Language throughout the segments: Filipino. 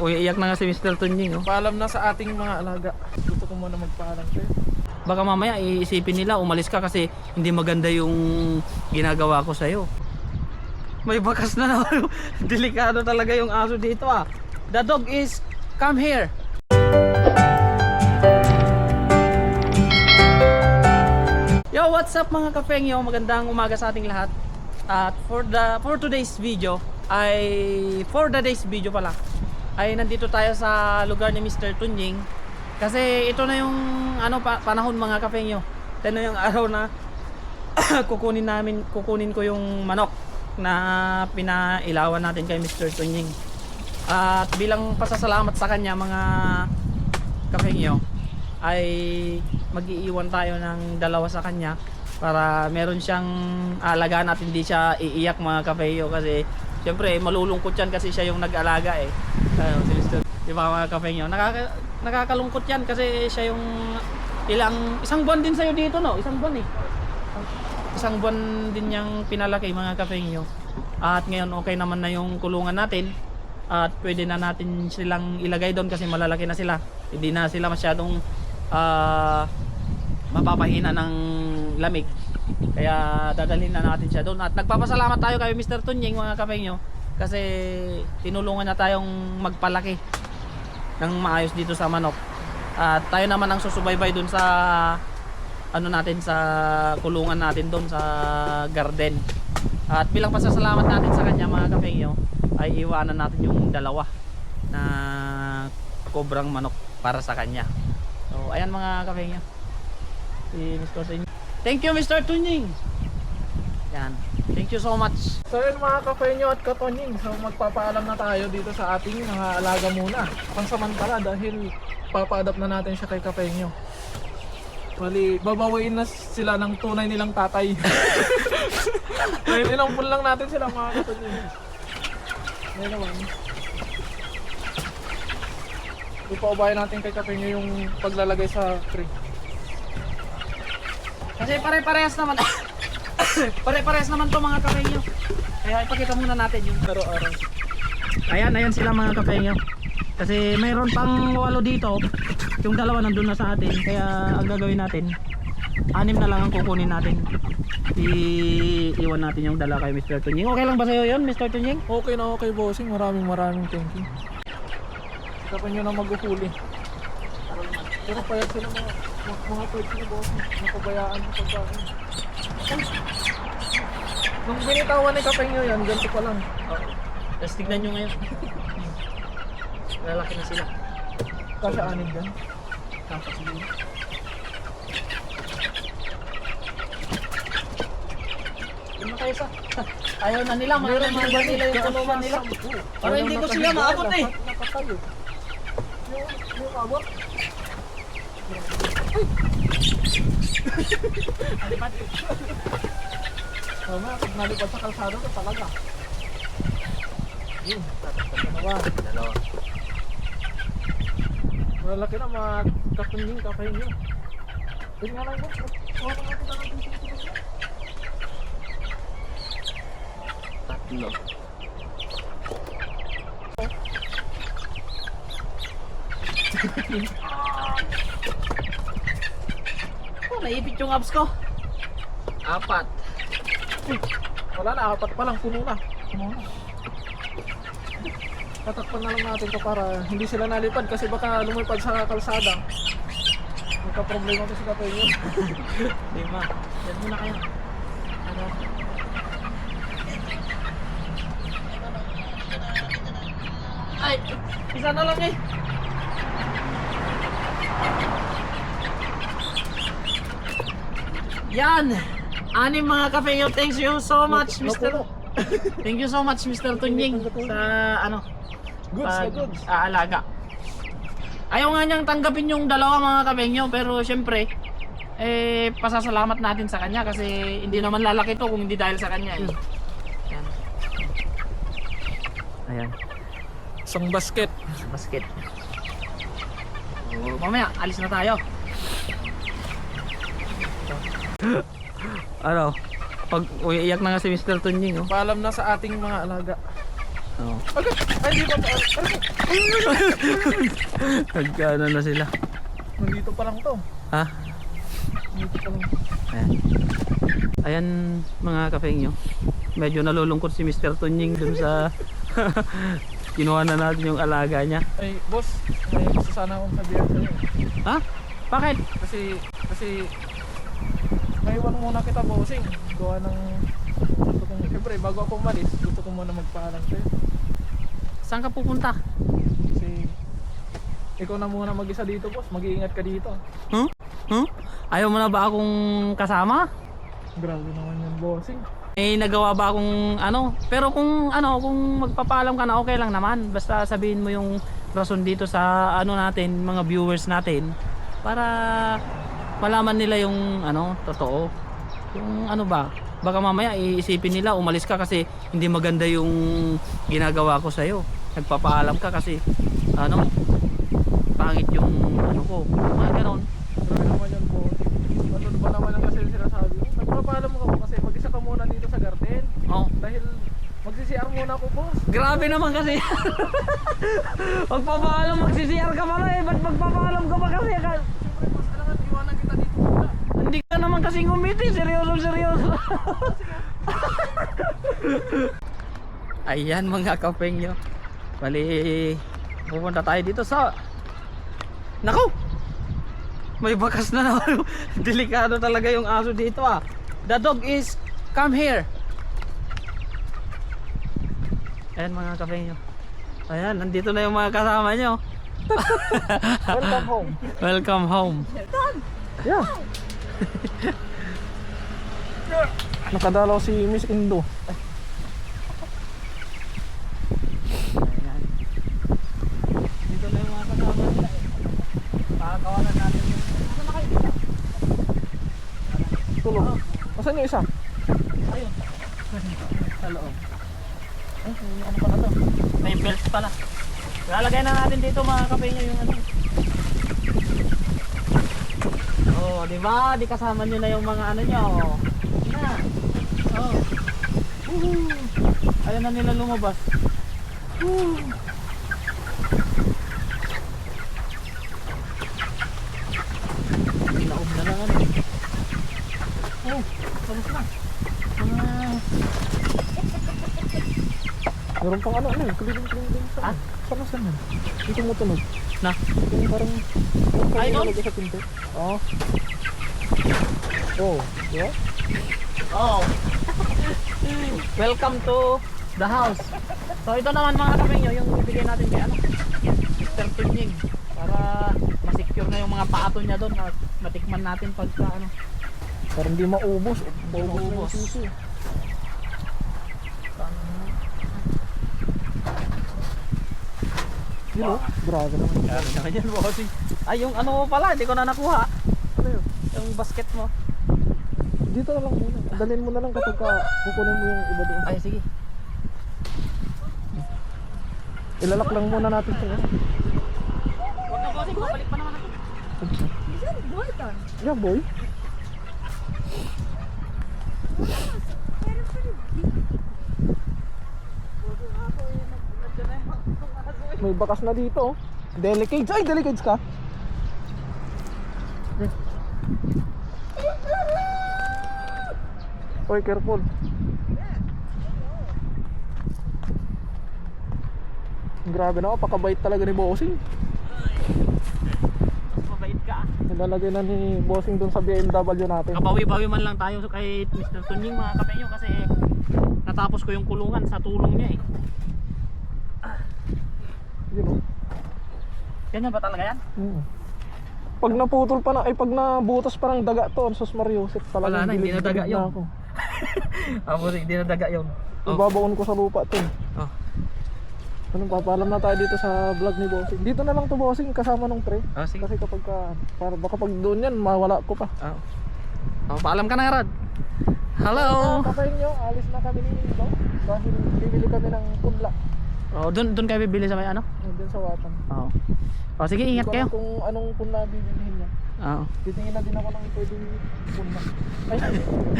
uiiyak na nga si Mr. Tunying. Oh. Paalam na sa ating mga alaga. Gusto ko muna magpaalam sa'yo. Baka mamaya iisipin nila umalis ka kasi hindi maganda yung ginagawa ko sa'yo. May bakas na naman. Delikado talaga yung aso dito ah. The dog is come here. Yo, what's up mga kapengyo? Magandang umaga sa ating lahat. At for the for today's video ay for the day's video pala ay nandito tayo sa lugar ni Mr. Tunying kasi ito na yung ano pa, panahon mga kapengyo. Ito na yung araw na kukunin namin kukunin ko yung manok na pinailawan natin kay Mr. Tunying. At bilang pasasalamat sa kanya mga kapengyo ay mag-iiwan tayo ng dalawa sa kanya para meron siyang alagaan at hindi siya iiyak mga kapeyo kasi syempre malulungkot yan kasi siya yung nag-alaga eh Ayun, si Mr. di mga kapeyo Nakaka, nakakalungkot yan kasi siya yung ilang isang buwan din sa'yo dito no? Isang buwan eh. Isang buwan din niyang pinalaki mga kapeyo at ngayon okay naman na yung kulungan natin. At pwede na natin silang ilagay doon kasi malalaki na sila. Hindi na sila masyadong ah, mapapahina ng lamig. Kaya dadalhin na natin siya doon. At nagpapasalamat tayo kay Mr. Tunying mga kapengyo kasi tinulungan na tayong magpalaki ng maayos dito sa manok. At tayo naman ang susubaybay doon sa ano natin sa kulungan natin doon sa garden. At bilang pasasalamat natin sa kanya mga kapengyo ay iwanan natin yung dalawa na kobrang manok para sa kanya. So ayan mga kapengyo. Si Mr. Tunying thank you Mr. Tunying yan thank you so much So yun mga kapenyo at katoning, so magpapaalam na tayo dito sa ating mga alaga muna. Pansamantala dahil papa-adapt na natin siya kay kapenyo. Bali, babawiin na sila ng tunay nilang tatay. Ngayon inampun lang natin sila mga katoning. Ngayon naman. Ipaubayan natin kay kapenyo yung paglalagay sa tray. kasi pare-parehas naman pare-parehas naman to mga kapengyo kaya ipakita muna natin yung Araw-araw. Ayan, ayan sila mga kapengyo. Kasi mayroon pang walo dito. Yung dalawa nandun na sa atin. Kaya ang gagawin natin, anim na lang ang kukunin natin. I-iwan natin yung dala kay Mr. Tunying. Okay lang ba sa'yo yun, Mr. Tunying? Okay na okay bossing, maraming maraming thank you. Kapag nyo na maghuhuli. Pero payag sila mga, mga, mga pwede sila bossing, napabayaan sa pagkain. Nung binitawan ni Kapeng nyo yan, ganito pa lang. Tapos tignan nyo ngayon. Lalaki na sila. Kasya anin dyan. Tapos siguro. Na kayo sa. Ayaw na nila, meron na ba nila yung kulungan nila. Para hindi ko sila maabot eh. Nakatayo. Yung abot. Alipat. Tama, pag nalipad sa kalsada ko talaga. Yun, naman. Dalawa. Malaki na mga kakunying kakain nyo. Yun nga lang yun. Kuha pa. oh, naipit yung abs ko. Apat. Wala na, apat pa lang, puno na. Puno na. Tatakpan na lang natin to para hindi sila nalipad kasi baka lumipad sa kalsada. Magka-problema to si Kapay yun. Lima. Yan muna kayo. Ano? Ay, isa na lang eh. Yan. Anim mga kapeyo. Thanks you so much, Mr. Thank you so much, Mr. Tunying sa ano, Goods pag goods. aalaga. Ayaw nga niyang tanggapin yung dalawa mga kabengyo pero syempre eh pasasalamat natin sa kanya kasi hindi naman lalaki to kung hindi dahil sa kanya eh. Ayan. Ayan, Isang basket. basket. Oh, mamaya, alis na tayo. ano? Pag uiiyak na nga si Mr. Tunying, oh. Paalam na sa ating mga alaga. Oh. Agad! Ay, di ba? Nagkano na sila. Nandito pa lang to. Ha? Nandito pa lang. Ayan. Ayan mga kapengyo. Medyo nalulungkot si Mr. Tunying dun sa kinuha na natin yung alaga niya. Ay, boss, may gusto sana akong sabihin sa'yo. Ha? Bakit? Kasi, kasi, muna kita, bossing. Gawa ng, gusto kong, siyempre, bago ako umalis, gusto ko muna magpaalam sa'yo. Saan ka pupunta? Kasi, ikaw na muna mag-isa dito, boss. Mag-iingat ka dito. Huh? Huh? Ayaw mo na ba akong kasama? Grabe naman yung bossing. May nagawa ba akong ano? Pero kung ano, kung magpapaalam ka na okay lang naman. Basta sabihin mo yung rason dito sa ano natin, mga viewers natin para malaman nila yung ano, totoo. Yung ano ba? Baka mamaya iisipin nila umalis ka kasi hindi maganda yung ginagawa ko sa iyo. Nagpapaalam ka kasi ano, pangit yung ano ko. Mga ganon. Grabe naman yung bossing. Ano ba naman ang kasi sinasabi mo? Nagpapaalam ako kasi mag-isa ka muna dito sa garden. Oh, Dahil magsi-CR muna ako, boss. Grabe naman kasi. Magpapaalam, magsisiyar ka pala eh. Ba't magpapaalam ka pa kasi? Ka- Siyempre, boss, alangan iwanan kita dito muna. Hindi ka naman kasing umiti. Seryoso, seryoso. Ayan mga kapengyo. Bali, pupunta tayo dito sa... Naku! May bakas na naman. Delikado talaga yung aso dito ah. The dog is come here. Ayan mga kapengyo. Ayan, nandito na yung mga kasama nyo. Welcome home. Welcome home. Yeah. Nakadalaw si Miss Indo. Ayan. Dito na yung mga kasama nila eh. Na kayo? Tulog. Asan yung isa? Ayun. Sa loob. Ay, ano pala to? May belt pala. Lalagay na natin dito mga kape nyo yung ano. Oh, di ba? Di kasama nyo na yung mga ano nyo. Na. Oh. Woohoo. Ayaw na nila lumabas. Woo. Naob na lang ano. Oh, tapos na. Ah. Meron pang ano, ano kuliling sa Ah? Saan saan yan? Dito mo tunog. Na. Yung parang... Ay, doon? Sa pinto. Oo. Oh. Di ba? Oh. Welcome to the house. So ito naman mga kapengyo yung bibigay natin kay ano, Mr. Tunying para ma-secure na yung mga paato niya doon at matikman natin pagka ano. Parang di maubos. Di Maubos maubos. Yun oh. Grabe naman. Grabe naman yan bossing. Ay yung ano mo pala, hindi ko na nakuha. Ano yun? Yung basket mo. Dito na lang muna. Dalhin mo na lang kapag ka kukunin mo yung iba doon. Ay sige. Ilalak lang muna natin ito. Huwag na bossing, babalik pa naman ako. Yeah, boy. May bakas na dito. oh. Delicades. Ay, delicades ka. Oy, careful. Grabe na, pakabait talaga ni Bossing. Mas mabait ka. Nilalagay na ni Bossing dun sa BMW natin. Kabawi-bawi man lang tayo kay Mr. Tunying mga kapengyo kasi natapos ko yung kulungan sa tulong niya eh. Yun oh. Ganyan ba talaga yan? Mm. Pag naputol pa na, ay pag nabutas parang daga to, ang sus Mariosep talaga. Wala na, hindi na daga yun. Ako. Ako hindi na daga yun. Oh. Ibabaon ko sa lupa to. Oh. Ano, papalam na tayo dito sa vlog ni Bossing. Dito na lang to Bossing, kasama ng pre. Oh, sige. Kasi kapag ka, para baka pag doon yan, mawala ko pa. Oh. Oh, paalam ka na, Rod. Hello. Kapain nyo, alis na kami ni Bo. Dahil bibili kami ng punla. Oh, doon doon kayo bibili sa may ano? Doon sa Watan. Oo. Oh. sige, ingat kayo. kung anong punla bibilihin niya. Oo. Titingin na din ako ng pwedeng punla. Ay,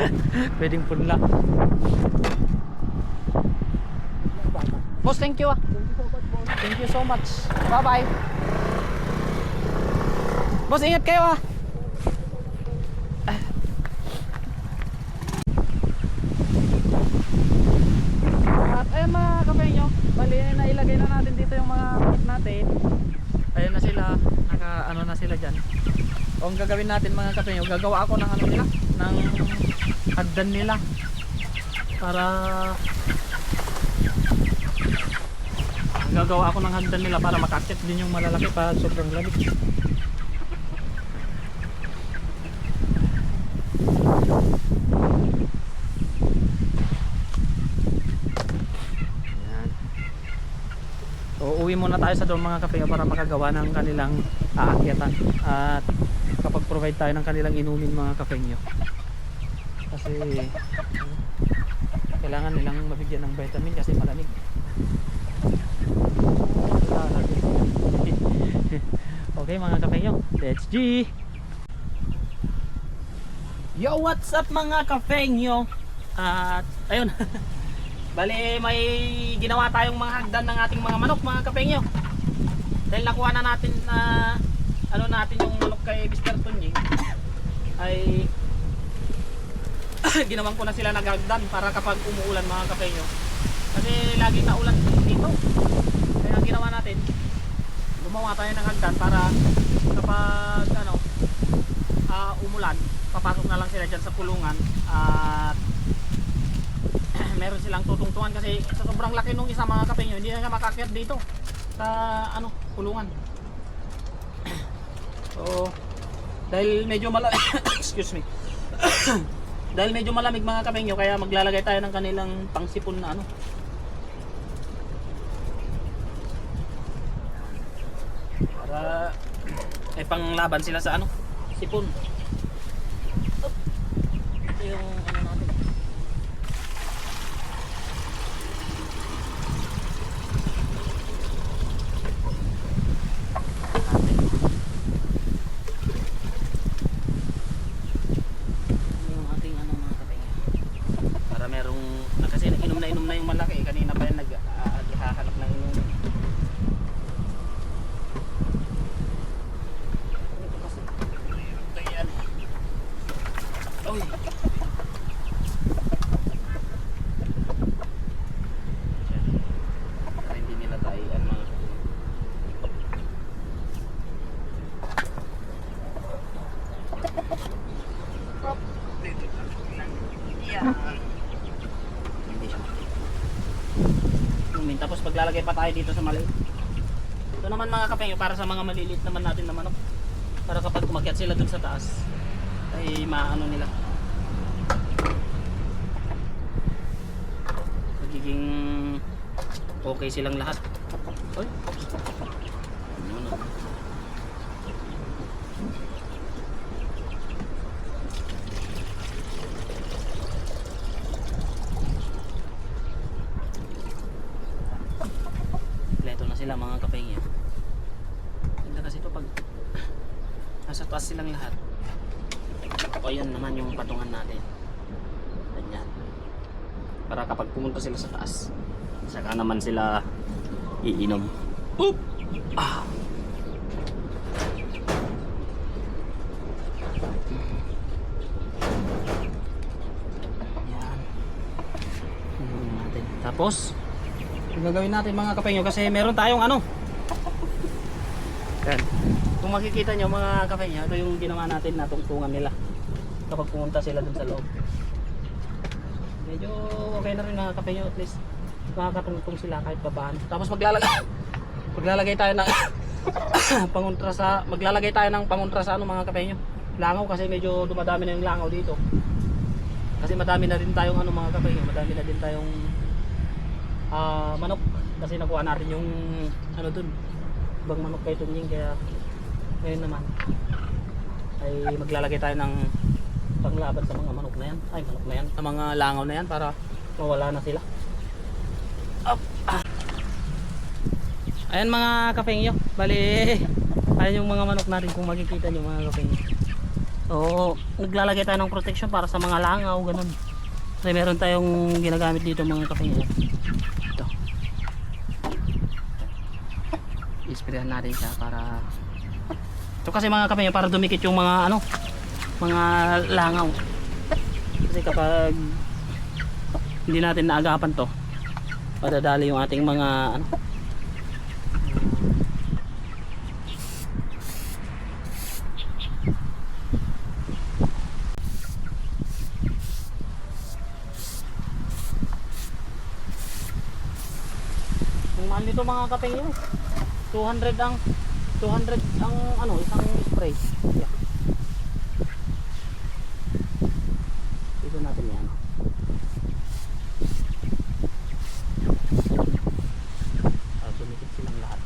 Pwedeng punla. Boss, thank you ah. Thank you so much. Bye-bye. Boss, ingat kayo ah. At ayun mga kapenyo, bali nailagay na natin dito yung mga manok natin. Ayun na sila, naka ano na sila dyan. O ang gagawin natin mga kapenyo, gagawa ako ng ano nila, ng hagdan nila. Para gagawa ako ng hagdan nila para makakit din yung malalaki pa sobrang lamig. Yan. So, uwi muna tayo sa doon mga kape para makagawa ng kanilang aakyatan at kapag provide tayo ng kanilang inumin mga kapengyo kasi kailangan nilang mabigyan ng vitamin kasi malamig. Okay mga kapengyo let's G! Yo what's up mga kapengyo at ayun Bali may ginawa tayong mga hagdan ng ating mga manok mga kapengyo. Dahil nakuha na natin na ano natin yung manok kay Mr. Tunying ay ginawan ko na sila nagagdan para kapag umuulan mga kapengyo. Kasi laging naulan dito. Kaya ginawa natin gumawa tayo ng hagdan para kapag ano ah, umulan papasok na lang sila dyan sa kulungan at meron silang tutungtungan kasi sa sobrang laki nung isa mga kapengyo hindi na siya makakyat dito sa ano kulungan. So dahil medyo malamig excuse me. Dahil medyo malamig mga kapengyo kaya maglalagay tayo ng kanilang pangsipon na ano. Para ay panglaban sila sa ano sipon ito yung ano natin Ano yung ating ano mga kapengyo para merong ah, kasi inom na inom na yung malaki eh. kanina pa yan nag uh, hahanap ng inom Ito kasi, ito yan. Uy. Yan. Para hindi nila tayo ano mga Tumin. Tapos paglalagay pa tayo dito sa maliit. Ito naman mga kapengyo para sa mga maliliit naman natin na manok. Para kapag umakyat sila dun sa taas ay maano nila. Magiging okay silang lahat. Oy. Ano na? Kompleto na sila mga kapengyo. Ganda kasi ito pag nasa taas silang lahat. O yan naman yung patungan natin. Ganyan. Para kapag pumunta sila sa taas, saka naman sila iinom. Oop! Ah! Yan. Tapos, yung gagawin natin mga kapengyo kasi meron tayong ano. Yan. Kung makikita nyo mga kapengyo ito yung ginawa natin na tungtungan nila. Kapag pumunta sila dun sa loob. Medyo okay na rin mga kapengyo at least makakatungtong sila kahit babaan tapos maglalagay maglalagay tayo ng pangontra sa maglalagay tayo ng pangontra sa ano mga kapengyo langaw kasi medyo dumadami na yung langaw dito. Kasi madami na rin tayong ano mga kapengyo madami na din tayong ah manok. Kasi nakuha natin yung ano dun ibang manok kay Tunying kaya ngayon naman ay maglalagay tayo ng panglaban sa mga manok na yan. Ay manok na yan. Sa mga langaw na yan para mawala na sila. Up. Ah. ayan mga kapengyo. Bali ayan yung mga manok natin kung makikita nyo mga kapengyo. So naglalagay tayo ng protection para sa mga langaw ganun. Kasi meron tayong ginagamit dito mga kapengyo Pilihan natin siya para ito kasi mga kapatid para dumikit yung mga ano mga langaw kasi kapag hindi natin naagapan to madadali yung ating mga ano Ang mahal nito mga kapeng yun. 200 ang 200 ang ano, isang spray. Yeah. Dito natin yan. Para dumikit silang lahat.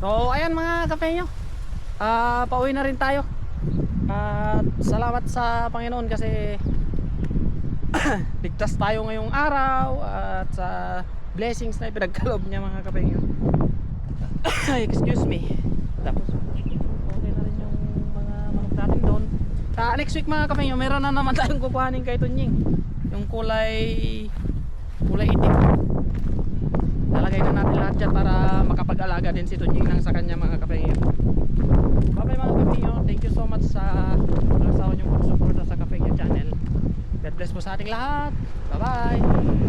So, ayan mga kapenyo. Ah, pauwi na rin tayo. At salamat sa Panginoon kasi ligtas tayo ngayong araw at sa blessings na ipinagkaloob niya mga kapenyo. Excuse me. Tapos okay na rin yung mga manok natin doon. Sa next week mga kapenyo, meron na naman tayong kukuhanin kay Tunying. Yung kulay kulay itim lalagay na natin lahat dyan para makapag-alaga din si Tunying ng sa kanya mga kapengyo bye bye mga kapengyo thank you so much sa walang sawa niyong pagsuporta sa kapengyo channel. God bless po sa ating lahat. Bye bye